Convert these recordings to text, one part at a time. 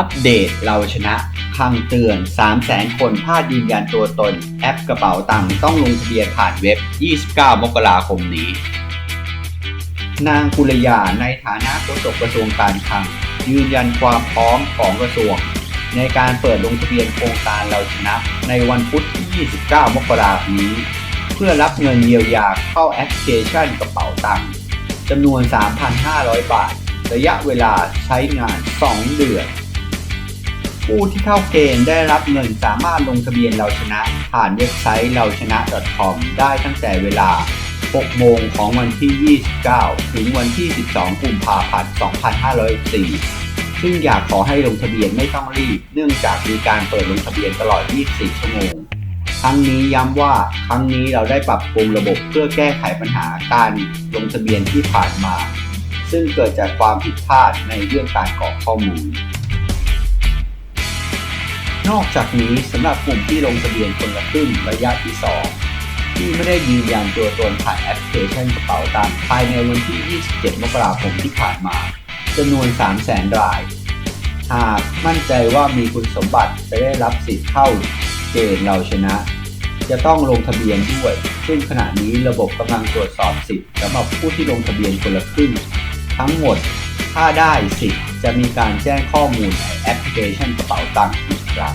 อัปเดตเราชนะคำเตือน 300,000 คนพลาดยืนยันตัวตน แอปกระเป๋าตังค์ต้องลงทะเบียนผ่านเว็บ 29 มกราคมนี้ นางกุลยาในฐานะโฆษกกระทรวงการคลัง ยืนยันความพร้อมของกระทรวง ในการเปิดลงทะเบียนโครงการเราชนะ ในวันพุธที่ 29 มกราคมนี้ เพื่อรับเงินเยียวยาเข้าแอปพลิเคชันกระเป๋าตังค์จำนวน 3,500 บาท ระยะเวลาใช้งาน 2 เดือน ผู้ที่เข้าเกณฑ์ได้รับเงินสามารถลงทะเบียนเราชนะ ผ่านเว็บไซต์เราชนะ .com ได้ตั้งแต่เวลา 6 โมงของวันที่ 29 ถึงวันที่ 12 กุมภาพันธ์ 2504ซึ่งอยากขอให้ลงทะเบียนไม่ต้องรีบ เนื่องจากมีการเปิดลงทะเบียนตลอด 24 ชั่วโมงทั้งนี้ย้ำว่าครั้งนี้เราได้ปรับปรุงระบบเพื่อแก้ไขปัญหาการลงทะเบียนที่ผ่านมา ซึ่งเกิดจากความผิดพลาดในเรื่องการกรอกข้อมูล นอกจากนี้สำหรับกลุ่มที่ลงทะเบียนคนละครึ่งระยะที่ 2 ที่ไม่ได้ยืนยันตัวตนผ่านแอปพลิเคชันกระเป๋าตังค์ภายในวันที่ 27 มกราคมที่ผ่านมาจำนวน 300,000 ราย หากมั่นใจว่ามีคุณสมบัติจะได้รับสิทธิ์เข้าเกณฑ์เราชนะ จะต้องลงทะเบียนด้วย ซึ่งขณะนี้ระบบกำลังตรวจสอบสิทธิ์สำหรับผู้ที่ลงทะเบียนคนละครึ่ง ทั้งหมด ถ้าได้สิทธิ์จะมีการแจ้งข้อมูลในแอปพลิเคชันกระเป๋าตังค์ ครั้ง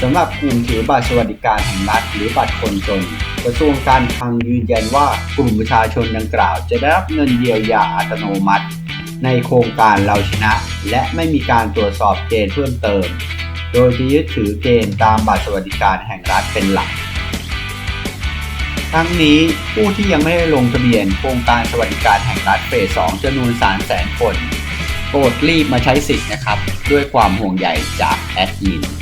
สำหรับกลุ่มถือบัตรสวัสดิการแห่งรัฐหรือบัตรคนจน กระทรวงการคลังยืนยันว่ากลุ่มประชาชนดังกล่าว จะได้รับเงินเยียวยาอัตโนมัติ ในโครงการเราชนะ และไม่มีการตรวจสอบเกณฑ์เพิ่มเติม โดยจะยึดถือเกณฑ์ตามบัตรสวัสดิการแห่งรัฐเป็นหลัก ทั้งนี้ผู้ที่ยังไม่ได้ลงทะเบียนโครงการสวัสดิการแห่งรัฐเฟส 2จำนวน3 0 0แสนคน โปรดรีบมาใช้สิทธิ์นะครับ ด้วยความห่วงใยจากแอดมิน